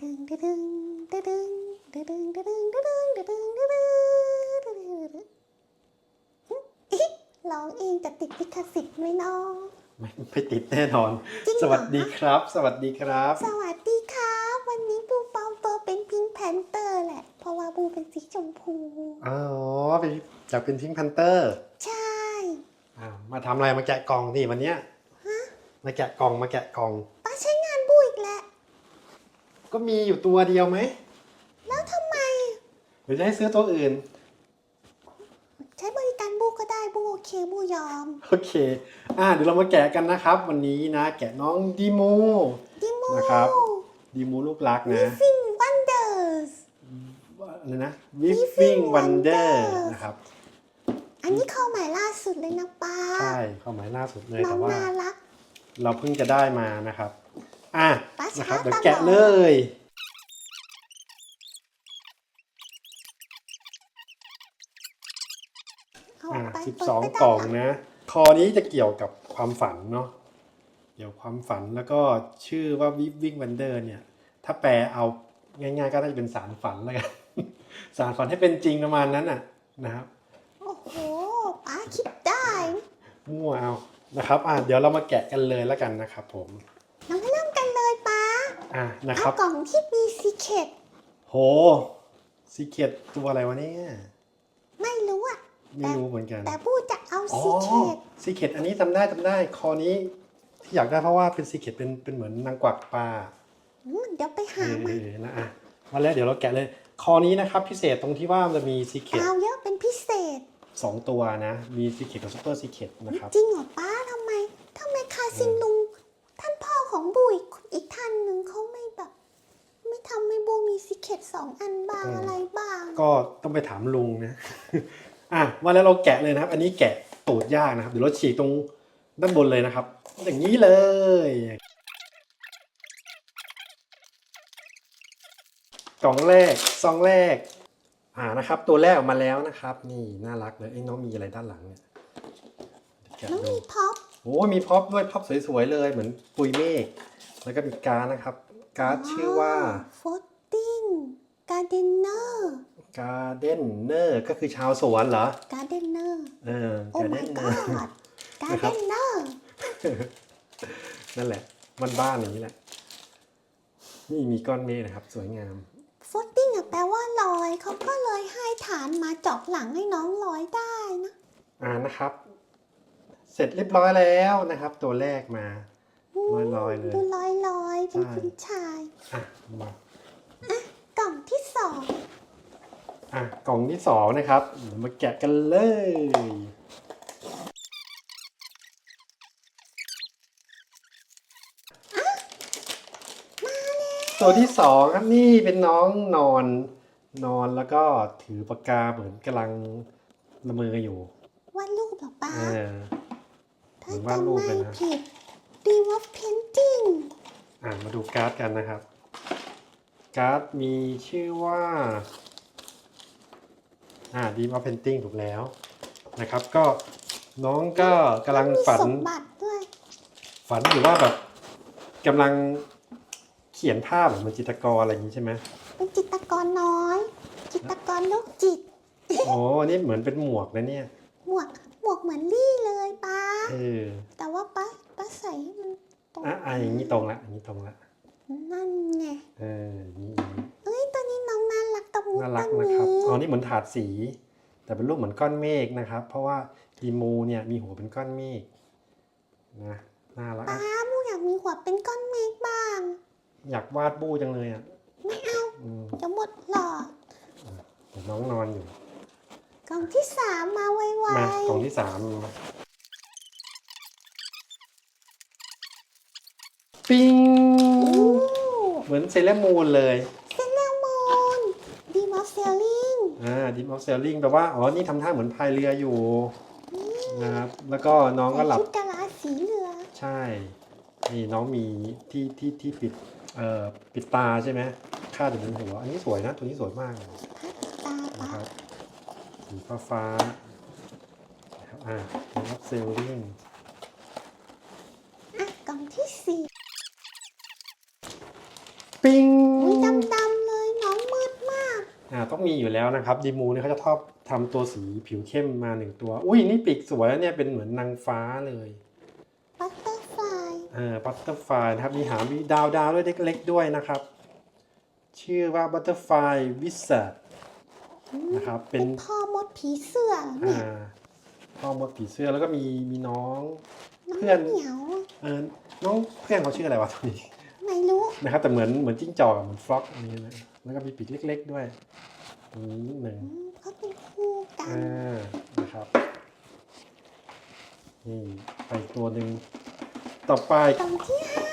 ดึงดึงดึงดึงดึงดึงดึงดึงดึงดึงดึงดึงดึงร้องเองจะติดลิขสิทธิ์ไหมน้องไม่ไม่ติดแน่นอนจริงเหรอสวัสดีครับ สวัสดีครับ สวัสดีครับ วันนี้บูปลอมตัวเป็นพิงค์แพนเตอร์แหละ เพราะว่าบูเป็นสีชมพู อ๋อเป็นอยากเป็นพิงค์พันเตอร์ ใช่มาทำอะไรมาแกะกล่องนี่วันเนี้ยมาแกะกล่องมาแกะกล่อง ป้าใช้งานบูอีกแล้ว ก็มีอยู่ตัวเดียวไหม แล้วทำไม หรือจะให้ซื้อตัวอื่น ใช้บริการบูก็ได้บูโอเคบูยอม โอเค อ่าเดี๋ยวเรามาแกะกันนะครับ วันนี้นะ แกะน้องดีโม ดิโมนะครับ ดีโมลูกรักนะฟิงวันเดอร์ส อะไรนะ Whipping Wonder นะครับ อันนี้เข้าใหม่ล่าสุดเลยนะป้าใช่เข้าหมายล่าสุดเลยน้อแต่งว่า น่ารัก เราเพิ่งจะได้มานะครับ อะป้าช้านะครับเดี๋ยวตลอดแกะเลยเอาอะไปสิบเปิดสองไม่ได้กล่องหรนะคอนี้จะเกี่ยวกับความฝันเนาะเกี่ยวความฝันแล้วก็ชื่อว่า Whipping Wonder เนี่ย ถ้าแปลเอาง่ายๆก็น่าจะเป็นสารฝันแล้วกันสารฝันให้เป็นจริงประมาณนั้นน่ะนะครับโอ้โหป้าคิดได้มั่วเอานะครับ อะเดี๋ยวเรามาแกะกันเลยแล้วกันนะครับผม เรามาเริ่มกันเลยป้า อะนะคเอารับ กล่องที่มีซีเคตโหซีเกตตัวอะไรวะเนี่ยไม่รู้อะไม่รู้เหมือนกัน แต่บูจะเอาอ๋อซีเคตซีเกตอันนี้จำได้จำได้คอนี้ที่อยากได้เพราะว่าเป็นซีเกตเป็นเป็นเหมือนนางกวักปลาอืมเดี๋ยวไปเอหาอมาเออนะอะมาแล้วเดี๋ยวเราแกะเลย คอนี้นะครับ พิเศษตรงที่ว่ามันจะมีซีเกตดาวเยอะเป็นพิเศษ สองตัวนะ มีซีเกตกับซูเปอร์ซีเกตนะครับ จริงเหรอป้าทำไมทำไมคาซินลุงท่านพ่อของบูอีก อีกท่านหนึ่งเขาไม่แบบ ไม่ทำให้บูมีซีเคตสองอันบ้างอืม อะไรบ้าง ก็ต้องไปถามลุงนะ อะมาแล้วเราแกะเลยนะครับ อันนี้แกะตูดยากนะครับ เดี๋ยวเราฉีกตรงด้านบนเลยนะครับ อย่างนี้เลย กล่องแรก ซองแรก อ่านะครับ ตัวแรกออกมาแล้วนะครับ นี่น่ารักเลยไอ้ยน้องมีอะไรด้านหลังเนี่ยเดี๋ยวแกะน้องดูมีพ็อปโอ้ยมีพ็อปด้วยพ็อปสวยๆเลยเหมือนปุยเมฆ แล้วก็มีการ์ดนะครับ การ์ดชื่อว่าโฟตติ้งการ์เดนเนอร์การ์เด้นเนอร์ก็คือชาวสวนเหรอการ์เดนเนอร์เออโอ้การ์ my เด้นเนอ god ร์การ์นะคเดรับนเนอร์นั่นแหละมันบ้านๆอย่างนี้แหละ นี่มีก้อนเมฆนะครับ สวยงามโฟตติ้งอะแปลว่าลอยเขาก็เลยให้ฐานมาเจาะหลังให้น้องลอยได้นะอ่านะครับ เสร็จเรียบร้อยแล้วนะครับ ตัวแรกมา ลอยๆเลยดูลอยลอยๆเป็นใช่ คุณชาย อะมากล่องที่สองอะกล่องที่สองนะครับเดี๋ยวมาแกะกันเลย ตัวที่สองครับนี่เป็นน้องนอนนอนแล้วก็ถือปากกาเหมือนกำลังละเมออยู่วาดรูปเหรอป้าเออ ถ้าเหมือนวาดจำรูปไม่เลยนะ ผิด Dream of Painting อะมาดูการ์ดกันนะครับ การ์ดมีชื่อว่า อ่าดีมาเพนติ้งถูกแล้วนะครับ ก็น้องก็กำลังฝันมีสมบัติด้วยฝันหรือว่าแบบกำลังเขียนภาพเหมือนจิตรกรอะไรอย่างนี้ใช่ไหมเป็นจิตรกรน้อย จิตรกรโรคจิตอ๋ออันนี่เหมือนเป็นหมวกนะเนี่ย หมวกหมวกเหมือนลี่เลยป้า เออ แต่ว่าป้าป้า ใส่ให้มันตรงอะอะอย่างนี้ตรงละอย่างนี้ตรงละนั่นไงเอออย่างนี้อย่างนี้เอ้ยตัวนี้น้องน่ารักตะมุน่ารัตะกมินะครับอ๋อนี่เหมือนถาดสี แต่เป็นรูปเหมือนก้อนเมฆนะครับ เพราะว่าดีมูเนี่ยมีหัวเป็นก้อนเมฆนะน่ารักป้าอะมูอยากมีหัวเป็นก้อนเมฆบ้าง อยากวาดบู้จังเลยอะไม่เอาอืมจะหมดหลอดเดี๋ยวน้องนอนอยู่กล่องที่สามมาไวมากล่องที่สาม ปิ้งๆอู้เหมือนเซเลอร์มูนเลยเซนเนอร์มูนดีมอฟเซลลิงอ่าดิมออฟเซลลิงแปลว่าอ๋อนี่ทำท่าเหมือนพายเรืออยู่นะครับแล้วก็น้องก็หลับชุดกะลาสีเหลืองใช่นี่น้องมีที่ที่ที่ปิดเอ่อปิดตาใช่ไหมคาดอยู่บนหัวอันนี้สวยนะตัวนี้สวยมากเลยตานะป้าครับสีฟ้าฟ้าๆนะครับอ่าดิมออฟเซลลิง อะกล่องที่สี่ปิ้งอุ๊ยจต้องมีอยู่แล้วนะครับดีมูเนี่ยเขาจะชอบทำตัวสีผิวเข้มมาหนึ่งตัว อุ้ยนี่ปีกสวยแล้วเนี่ยเป็นเหมือนนางฟ้าเลยบัตเตอร์ฟลายเออบัตเตอร์ฟลายนะครับมีหางมีดาวดาวด้วยเล็กๆด้วยนะครับ ชื่อว่าบัตเตอร์ฟลายวิส a ดนะครับเป็เป็นนพ่อมดผีเสื้อเหรออ่าเนี่ยพ่อมดผีเสื้อแล้วก็มีมีน้องน้องเพื่อนเหมียวเออน้องเพื่อนเขาชื่ออะไรวะตัวนี้ ไม่รู้นะครับแต่เหมือนเหมือนจิ้งจอกอะเหมือนฟล็อกอันนี้นะแล้วก็มีปีกเล็ก ๆ ด้วยตรงนี้นิดหนึ่งอืมเขาเป็นคู่กัน อ่านะครับนี่ไปตัวหนึ่งต่อไปตรงที่ห้า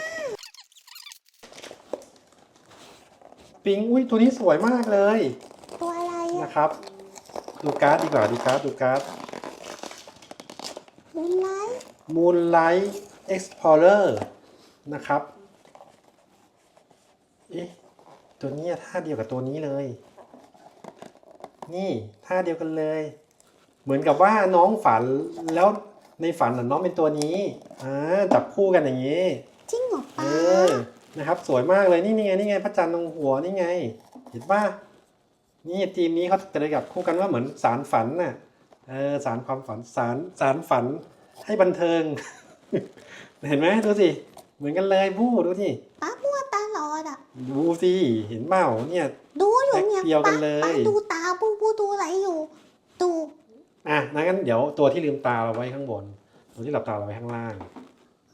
ปิงอุ้ยตัวนี้สวยมากเลยตัวอะไรอะนะครับ ดูการ์ดดีกว่าดูการ์ดดูการ์ด มูนไลท์ Moonlight Explorer นะครับ เอ๊ะ ตัวนี้ท่าเดียวกับตัวนี้เลย นี่ท่าเดียวกันเลย เหมือนกับว่าน้องฝันแล้วในฝันน่ะน้องเป็นตัวนี้อ่าจับคู่กันอย่างนี้จริงเหรอเอป้าอนะครับ สวยมากเลยนี่นี่ไงนี่ไงพระจันทร์ตรงหัวนี่ไง เห็นป่ะนี่ทีมนี้เขาจะได้กับคู่กันว่าเหมือนสารฝันน่ะเออสารความฝันสารสารฝันให้บันเทิง เห็นไหมดูสิเหมือนกันเลยบู้ดูสิป้ามั่วตาลอ ดอะ ดูสิเห็นเปล่าเนี่ย ดูอยู่เนี่ยแพ็คเดียวกัป้านเลยป้าดูตาบูบูดูอะไรอยู่ ดูอะงั้นเดี๋ยวตัวที่ลืมตาเราไว้ข้างบน ตัวที่หลับตาเราไว้ข้างล่าง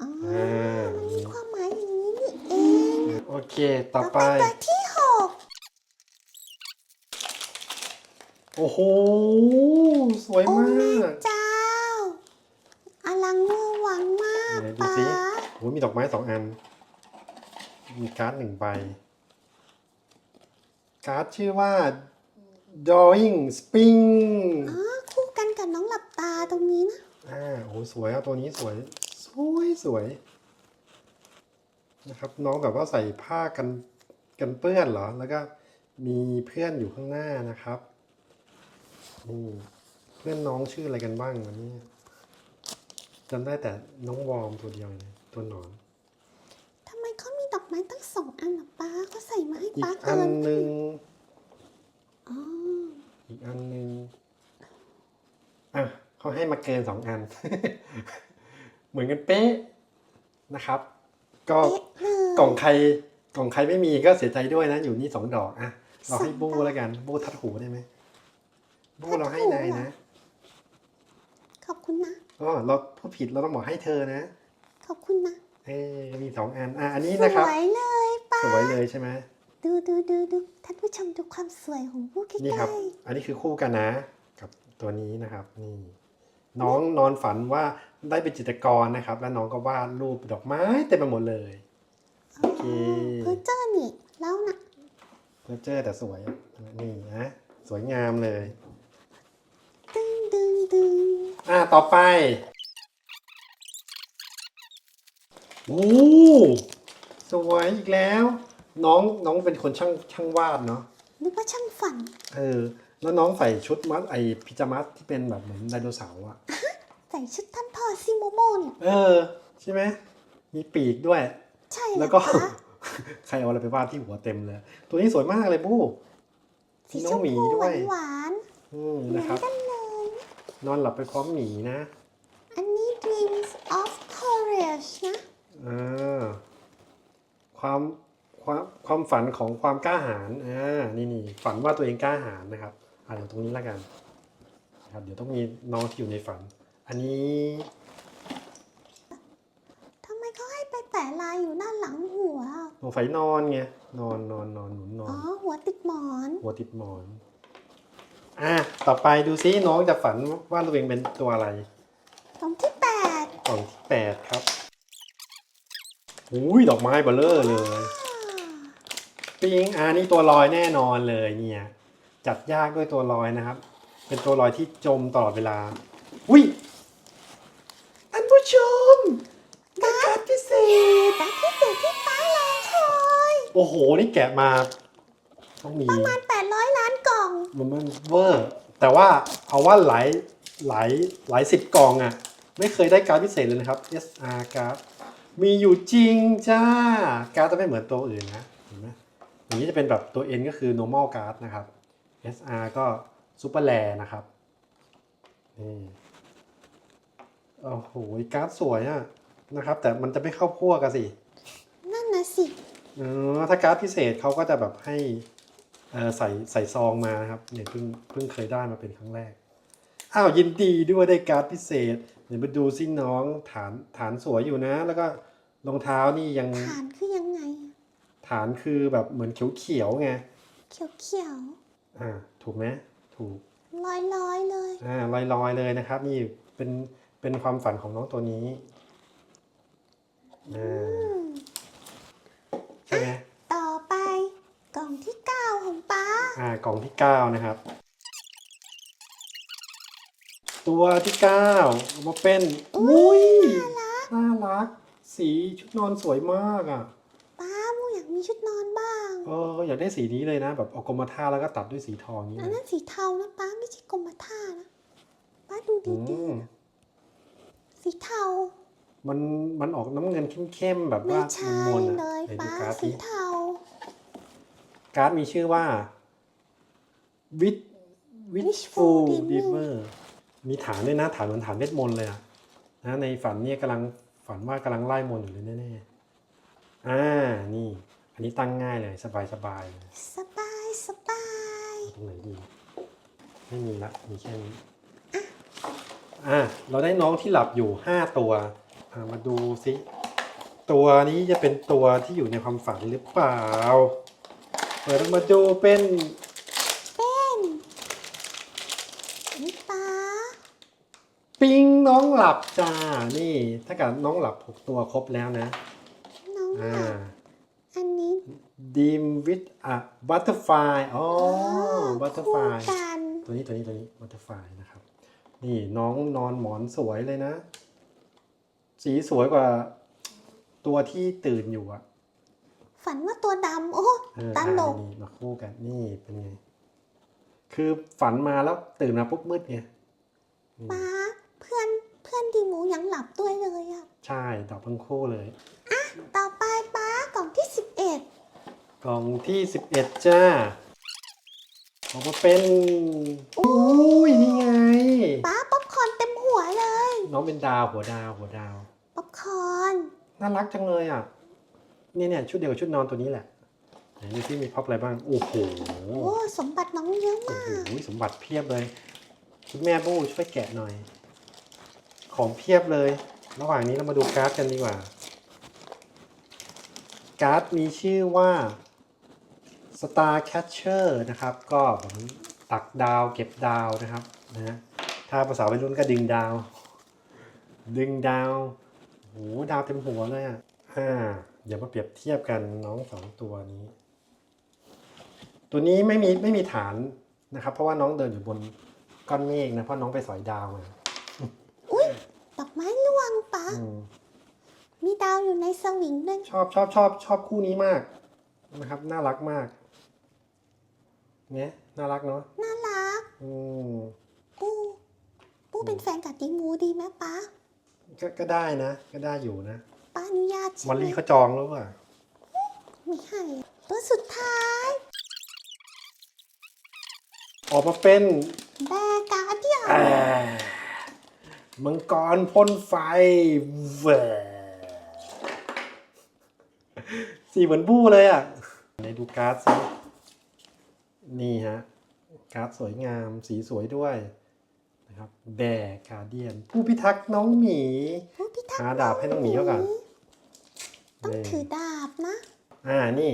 อ๋ออ่ามันมีความหมายอย่างนี้นี่เองโอเค ต่อไป ตัวที่หกโอ้โห สวยโอ้มาแม่ก เจ้า อลังเวอร์วังมากไหนดูป้าสิโอ้ยมีดอกไม้สองอัน มีการ์ดหนึ่งใบ การ์ดชื่อว่า drawing spring อ๋อคู่กันกับน้องหลับตาตรงนี้นะ อ่าโอ้สวยอะตัวนี้สวย สวยสวยนะครับ น้องแบบว่าใส่ผ้ากันกันเปื้อนเหรอ แล้วก็มีเพื่อนอยู่ข้างหน้านะครับ นี่เพื่อนน้องชื่ออะไรกันบ้างวันนี้จำได้แต่น้องวอร์มตัวเดียวเลยตัวหนอนทำไมเขามี ดอกไม้ตั้งสองอันล่ะป้าเขาใส่มาให้อีกป้าอัเกินนหนึ่งอ๋ออีกอันหนึ่งอะเขาให้มาเกินสองอัน เหมือนกันเป๊ะนะครับ ก็เป๊ะเลย กล่องใครกล่องใครไม่มีก็เสียใจด้วยนะ อยู่นี่สองดอกอะเราให้สองบูดอกแล้วกันบูทัดหูได้ไหมบูเราให้ทัดหูนายเหรอ นะขอบคุณนะอ๋อเราพูดผิดเราต้องบอกให้เธอนะ ขอบคุณนะ เออมีสองอันอะอันนี้สนะครับ วยเลยป้าสวยเลยใช่ไหมดูดูดูดูท่านผู้ชมดูความสวยของผู้ใกนี่ครัล้บอันนี้คือคู่กันนะ กับตัวนี้นะครับ นี่ น้องนอนฝันว่าได้เป็นจิตรกรนะครับ แล้วน้องก็วาดรูปดอกไม้เต็มไปหมดเลย ๆโอเค เพอร์เจอร์นี่แล้วนะเพอเจอแต่สวยอะนี่นะสวยงามเลย ดึงดึงดึงอะต่อไป โอ้สวยอีกแล้ว น้องน้องเป็นคนช่างช่างวาดเนาะนึกว่าช่างฝัน เออ แล้วน้องใส่ชุดมัดไอพิจามัสที่เป็นแบบเหมือนไดโนเสาร์อะใส่ชุดท่านพ่อซิโมโมเนี่ยเออ ใช่ไหมมีปีกด้วย ใช่แล้วก็ป้าใครเอาอะไรไปวาดที่หัวเต็มเลย ตัวนี้สวยมากเลยบู้สีมีน้ชองมหมีพูด้หววายนหวานอืมๆเหมือนะนครับ กันเลย นอนหลับไปพร้อมหมีนะ อันนี้ Dreams of Courage นะ อ่าความความความฝันของความกล้าหาญอ่านี่นี่ฝันว่าตัวเองกล้าหาญนะครับอ่าเดี๋ยวตรงนี้แล้วกันนะครับเดี๋ยวต้องมีน้องที่อยู่ในฝัน อันนี้ทำไมเขาให้ไปแปะลายอยู่ด้านหลังหัวหนูไฟนอนไงนอนนอนนอนหนุนนออ๋อนหัวติดหมอน หัวติดหมอน อะ ต่อไปดูซิน้องจะฝันว่าตัวเองเป็นตัวอะไร ตรงที่แปดกล่องที่แปดครับ อุ้ยดอกไม้เบลเลอร์เลยปิงอ่านี่ตัวลอยแน่นอนเลยเนี่ย จัดยากด้วยตัวลอยนะครับ เป็นตัวลอยที่จมตลอดเวลา อุ้ยท่านผู้ชมได้การ์ดพิเศษแต่ที่สุดที่ป้ารอคอยโอ้โห นี่แกะมา ต้องมีประมาณ800 ล้านกล่อง มันมันเวอร์ แต่ว่าเอาว่าหลายหลายหลายสิบกล่องอะ่ะ ไม่เคยได้การ์ดพิเศษเลยนะครับ SR การ์ด มีอยู่จริงจ้า การ์ดจะไม่เหมือนตัวอื่นนะเห็นไหมอย่างนี้จะเป็นแบบตัว N ก็คือ normal card นะครับ SR ก็ซูเปอร์แลนะครับนี่โอ้โหการ์ดสวยอะนะครับ แต่มันจะไม่เข้าพวกกันสินั่นนะสิเออถ้าการ์ดพิเศษเขาก็จะแบบให้เอ่อใส่ใส่ซองมานะครับเนี่ยเพิ่งเพิ่งเคยได้มาเป็นครั้งแรก อ้าวยินดีด้วยได้การ์ดพิเศษ เดี๋ยวมาดูซิน้องฐานฐานสวยอยู่นะ แล้วก็รองเท้านี่ยังฐานคือยังไง ฐานคือแบบเหมือนเขียวๆไงเขียวเขียวอ่าถูกไหมถูกลอยลอยๆเลยอ่าลอยๆเลยนะครับ นี่เป็นเป็นความฝันของน้องตัวนี้อ่าอืมใช่ไหมต่อไปกล่องที่เก้าของป้าอ่ากล่องที่เก้านะครับ ตัวที่เก้าเอามาเป็นอุ้ยน่ารัก สีชุดนอนสวยมากอะป้ามูอยากมีชุดนอนบ้างเอออยากได้สีนี้เลยนะ แบบเอากรมท่าแล้วก็ตัดด้วยสีทองนี้อันนะนั้นสีเทานะป้าไม่ใช่กรมท่านะป้าดูอืดีมๆสีเทามันมันออกน้ำเงินเข้มๆแบบไม่ว่าใช่มนๆเลอะยไหนดูป้าการ์ดสีที่เทาการ์ดมีชื่อว่าวิทวิทฟูดิเวอร์ มีฐานด้วยนะฐานเหมือนฐานเวทมนต์เลยอะนะในฝันเนี่ยกำลังฝันว่ากำลังไล่มนต์อยู่เลยแน่ๆอ่านี่ อันนี้ตั้งง่ายเลยสบายสบายๆเลยสบายสบายตรงไหนดีไม่มีละมีแค่นี้อะเราได้น้องที่หลับอยู่ห้าตัวอ่ามาดูสิตัวนี้จะเป็นตัวที่อยู่ในความฝันหรือเปล่า เปิดออกมาดูเป็นเป็นนี่ป้า ปิง น้องหลับจ้า นี่ ถ้าเกิดน้องหลับหกตัวครบแล้วนะ น้องอ่าค่ะอันนี้ดีมวิดอะบัตเตอร์ไฟอ๋อบัตเตอร์ไฟคู่กันตัวนี้ตัวนี้ตัวนี้บัตเตอร์ไฟนะครับ นี่น้องนอนหมอนสวยเลยนะ สีสวยกว่า ตัวที่ตื่นอยู่อะฝันว่าตัวดำโอ้เออตลอ่ากนี่มาคู่กัน นี่เป็นไง คือฝันมาแล้วตื่นมาปุ๊บมืดไงป้าเพื่อนเพื่อนดีหมูยังหลับด้วยเลยอะใช่ดับทั้งคู่เลย ต่อไปป้ากล่องที่สิบเอ็ดกล่องที่สิบเอ็ดจ้าออกมาเป็นอุ้ยนี่ไง ป้าป๊อปคอร์นเต็มหัวเลย น้องเป็นดาวหัวดาวหัวดาว ป๊อปคอร์นน่ารักจังเลยอะนี่เนี่ยชุดเดียวกับชุดนอนตัวนี้แหละไหนดูที่มีพ็อปอะไรบ้าง โอ้โห โอ้สมบัติน้องเยอะโอ้มากโหสมบัติเพียบเลย คุณแม่บู้ช่วยแกะหน่อย ของเพียบเลย ระหว่างนี้เรามาดูการ์ดกันดีกว่า การ์ดมีชื่อว่า Star Catcher นะครับ ก็เหมือนตักดาวเก็บดาวนะครับนะถ้าภาษาวัยรุ่นก็ดึงดาว ดึงดาวโอ้โหดาวเต็มหัวเลยอะอ่าเดี๋ยวมาเปรียบเทียบกันน้องสองตัวนี้ ตัวนี้ไม่มีไม่มีฐานนะครับ เพราะว่าน้องเดินอยู่บนก้อนเมฆนะเพราะน้องไปสอยดาวมา อุ้ยดอกไม้ร่วงป้า อื มมีดาวอยู่ในสวิงด้วยชอบชอบชอบชอบคู่นี้มากนะครับ น่ารักมากเนี่ยน่ารักเนาะน่ารักอืมปูปูเป็นแฟนกับดีหมูดีไหมป้าก็ก็ได้นะ ก็ได้อยู่นะป้าอนุญาตใช่วันไหมนี้เขาจองแล้วว่ะไม่ให้ตัวสุดท้าย ออกมาเป็นแบร์การ์เดียนอ่า มังกรพ่นไฟเวอสีเหมือนบู้เลยอะในดูการ์ดซินี่ฮะ การ์ดสวยงามสีสวยด้วยนะครับแบร์การเดียน ผู้พิทักษ์น้องหมีผู้พิทักษ์หาดาบให้น้องหมีเขาก่อนต้องนี่ถือดาบนะ อ่านี่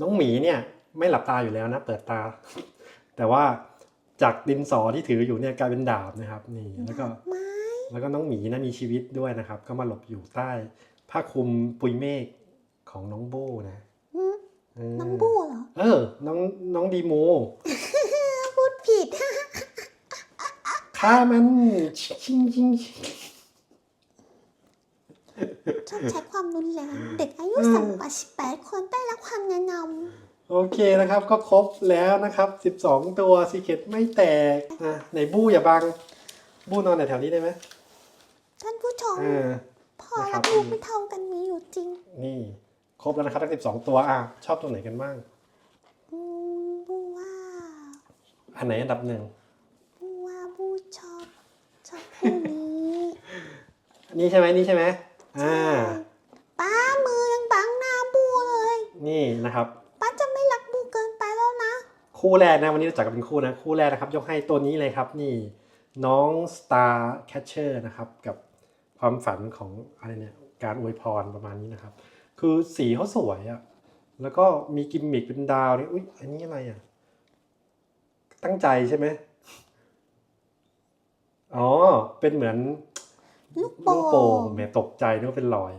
น้องหมีเนี่ย ไม่หลับตาอยู่แล้วนะ เปิดตา แต่ว่า จากดินสอที่ถืออยู่เนี่ยกลายเป็นดาบนะครับนี่แล้วก็ไม้แล้วก็น้องหมีนะมีชีวิตด้วยนะครับ ก็มาหลบอยู่ใต้ผ้าคลุมปุยเมฆของน้องโบนะหืมเออน้องบูเหรอเออ น้องน้องดีโมพูดผิดฆ่ามันชิงชิงชิงชอบใช้ความรุนแรงเด็กอายุต่ำกว่า18คนได้รับความแนะน โอเคนะครับก็ครบแล้วนะครับ 12 ตัวซีเคตไม่แตกอะไหนบู้อย่าบัง บู้นอนแถวๆนี้ได้ไหมำท่านผู้ชม อ่าพ่อนะครัและบลูกไม่เท่ากันมีอยู่จริงนี่ ครบแล้วนะครับทั้ง12 ตัวอะชอบตัวไหนกันบ้าง อืมบูว่าอันไหนอันดับหนึ่งบูว่าบูชอบชอบคู่นี้อันนี้ใช่ไหมนี่ใช่ไหมอ่า ป้ามือยังบังหน้าบูเลย นี่นะครับ คู่แรกนะวันนี้เราจัดกันเป็นคู่นะคู่แรกนะครับ ยกให้ตัวนี้เลยครับนี่น้อง Star Catcher นะครับ กับความฝันของอะไรเนี่ยการอวยพรประมาณนี้นะครับ คือสีเขาสวยอะแล้วก็มีกิมมิคเป็นดาวนี่อุ้ยอันนี้อะไรอะตั้งใจใช่ไหมอ๋อ เป็นเหมือนลูกโป่งลูกโป่งแหมตกใจนึกว่าเป็นรอย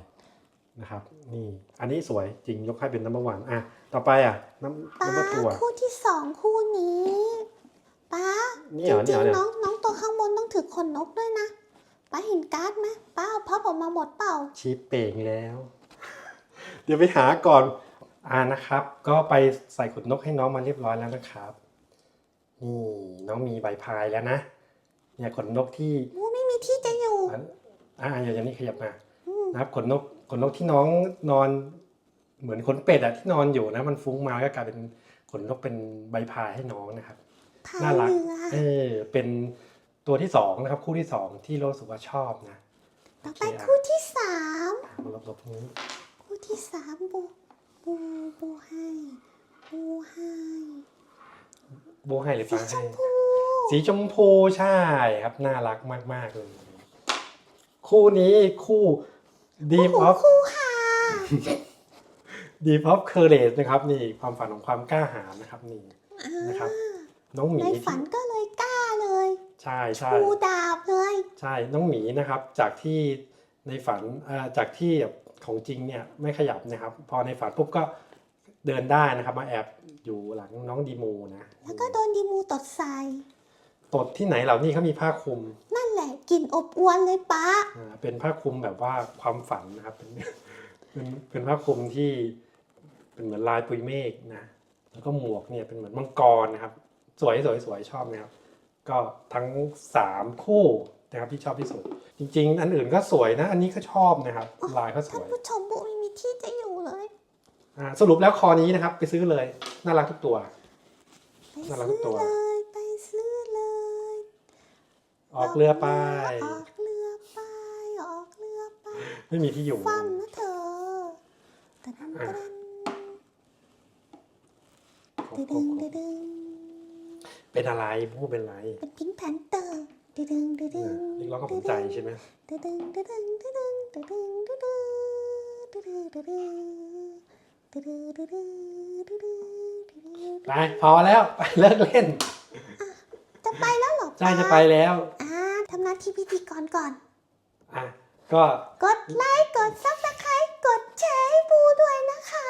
นะครับ นี่ อันนี้สวยจริงยกให้เป็นน้ำมันวันอะ ต่อไปอะน้ำป้าน้ำมันตัวคู่ที่สองคู่นี้ป้านี่จเหรอนี่ริเหรงอเนี่ย ๆน้องน้องตัวข้างบนต้องถือขนนกด้วยนะป้าเห็นการ์ดไหมป้าเอาพับออกมาหมดเปล่า ชีพเป่งแล้ว เดี๋ยวไปหาก่อน อ่านะครับ ก็ไปใส่ขนนกให้น้องมาเรียบร้อยแล้วนะครับ นี่น้องมีใบพายแล้วนะ เนี่ยขนนกที่บูไม่มีที่จะอยู่อะอ่าอย่างนี้ขยับมาอืม นะครับขนนกขนนกที่น้องนอน เหมือนขนเป็ดอะที่นอนอยู่นะ มันฟุ้งมาก็กลายเป็นขนนกเป็นใบพายให้น้องนะครับพายน่ารักเรือเออ เป็นตัวที่สองนะครับ คู่ที่สองที่เรารู้สึกว่าชอบนะต่อไปคู่ที่สามอะมาลบๆนี้คู่ที่สามบูบูบูให้บูให้โบให้หรือสีปลาชให้มพูสีชมพูใช่ครับ น่ารักมากๆเลยคู่นี้คู่ Deep โอ้โห of คู่ ค่ะ Deep of Courage นะครับนี่ความฝันของความกล้าหาญนะครับนี่นะครับ น้องหมีในที่ฝันก็เลยกล้าเลย ใช่ใช่ชูดาบเลย ใช่น้องหมีนะครับ จากที่ในฝันเอ่อจากที่แบบของจริงเนี่ยไม่ขยับนะครับ พอในฝันปุ๊บก็เดินได้นะครับมาแอบอยู่หลังน้องดีมูนะ แล้วก็โดนดีมูตดใส่ตดที่ไหนเหล่านี้เขามีผ้าคลุม นั่นแหละกลิ่นอบอวนเลยป้าอ่าเป็นผ้าคลุมแบบว่าความฝันนะครับ เป็นเป็นเป็นผ้าคลุมที่ เป็นเหมือนลายปุยเมฆนะแล้วก็หมวกเนี่ยเป็นเหมือนมังกรนะครับ สวยสวยสวยชอบนะครับ ก็ทั้งสามคู่นะครับที่ชอบที่สุด จริง ๆ อันอื่นก็สวยนะ อันนี้ก็ชอบนะครับ ลายก็สท่านวยผู้ชมบูไม่มีที่จะอยู่เลยอ่าสรุปแล้วคอนี้นะครับ ไปซื้อเลย น่ารักทุกตัว ไปน่ารักซื้อตัวเลยไปซื้อเลยออกเรือไป ออกเรือไปออกเรือไปไม่มีที่อยู่ฟัมนะเธอตะดันตะดั นตะดึงตะดึงเป็นอะไรพูดเป็นอะไรเป็นพิงแพนเตอร์ตะดึงตะดึงเรียกร้องกับผมใจใช่ไหมตะดึงตะดึงตะดึงตะดึงตะดึงตะดึงตะดึงตะดึงตะดึงตะดึงตะดึงไปพอแล้วไปเลิกเล่น จะไปแล้วเหรอใช่จะไปแล้วอ่าทำหน้าที่พิธีกรก่อนอะก็กดไลค์กดซับสไครต์กดแชร์ให้ปูด้วยนะคะ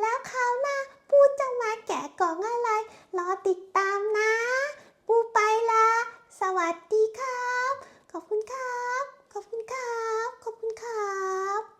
แล้วคราวหน้า ปูจะมาแกะกล่องอะไร รอติดตามนะ ปูไปละสวัสดีครับ ขอบคุณครับ ขอบคุณครับ ขอบคุณครับ